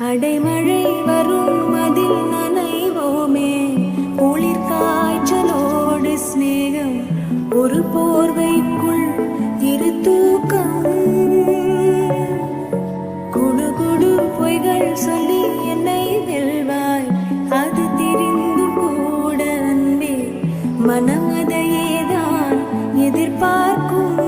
அடைமழை வரும் அதில் நனைவோமே. குளிர் காய்ச்சலோடு சிநேகம் ஒரு போர்வைக்குள் இரு தூக்கம். குடு குடு பொய்கள் சொல்லி என்னை வெல்வாய். அது தெரிந்து கூட அன்பே. மனம் அதையேதான் எதிர்பார்க்கும்.